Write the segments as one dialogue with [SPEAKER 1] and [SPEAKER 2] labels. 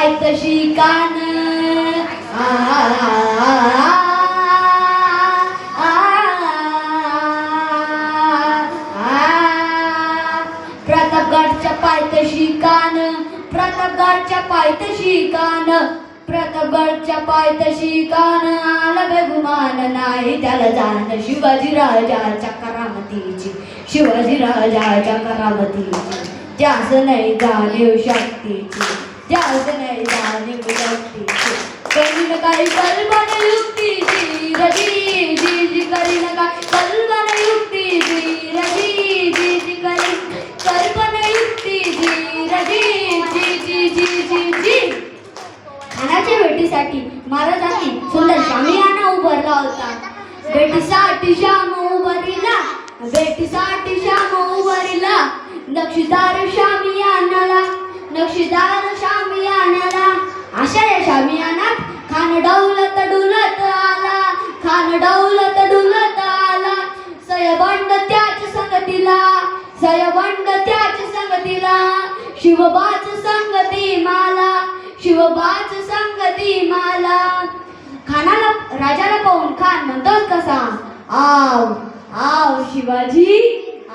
[SPEAKER 1] पायथशी कान आ, आ, आ, प्रतापगडच्या पायथशी कान प्रतापगडच्या पायथशी शिकान प्रतापगडच्या पायथशी कान आला बेगुमान नाही त्याला जाण शिवाजी राजाच्या करामतीची शिवाजी राजाच्या करामतीची जास्त नाही जाणीव शक्तीची जास्त नाही जाणीव शक्तीची करीन काही कल्पना युक्तीची रजी जी जी करीन काय युक्तीची रजी जी जी करीन कल्पना युक्तीची रजी जी जी जी जी जी खानाच्या भेटीसाठी महाराजांनी सुंदर शामियाना उभारला होता. भेटीसाठी श्याम उभारीला. भेटीसाठी श्याम उभारीला नक्षीदार शामियानाला नक्षीदार शामियानाला. अशा या शामियानात खान डौलत डुलत आला. खान डौलत डुलत आला. सयबंड त्याच संगतीला. सयबंड त्याच संगतीला. शिवबाच संगती माला. शिवबाच संगती माला. खानाला राजाला पाहून खान म्हणतोच कसा आव आव शिवाजी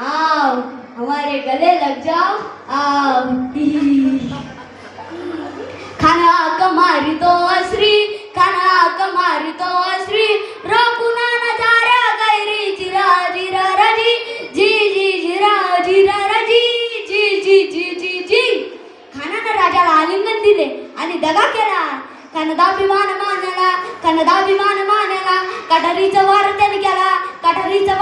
[SPEAKER 1] आव हमारे गले लग जाओ आव मारितो तो श्री खाना मारितो श्री रोकुना नजारा गैरी जिरा जिरा रजी जी जी जिरा जिरा रजी जी जी जी जी जी. खानानं राजाला आलिंगन दिले आणि दगा केला. कनदाभिमान मानला कनदाभिमान मानला कटारीचा वार त्याने केला कटारीचा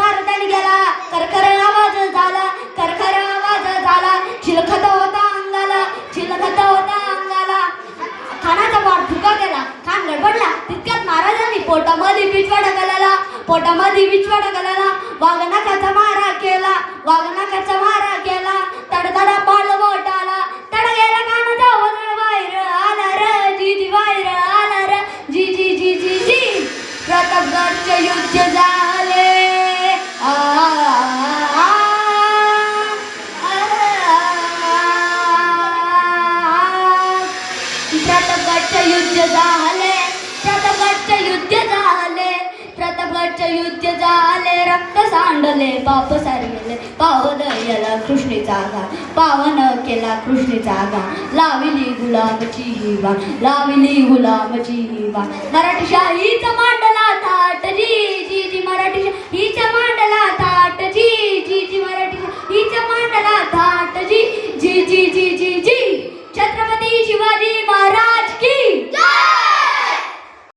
[SPEAKER 1] पोटामध्ये बिचवा ढकलला पोटामध्ये बिचवाडा घालायला वाघनाकाचा मारा केला वाघनाकाचा मारा केला तडतडा बाळ बोटाला तड गेला कानाचा वगळ बाहेर आला र जी जी बाहेर आला र जी जी जी जी जी प्रतापगडचे युद्ध झाले आ, प्रतापगडचे युद्ध झाले प्रतापगडचे युद्ध झाले रक्त सांडले पाप सारले. पावन याला कृष्णेचा गा पावन केला कृष्णेचा गा लाविली गुलामची ही लाविली गुलामची ही मराठी शाहीचा मांडला थाट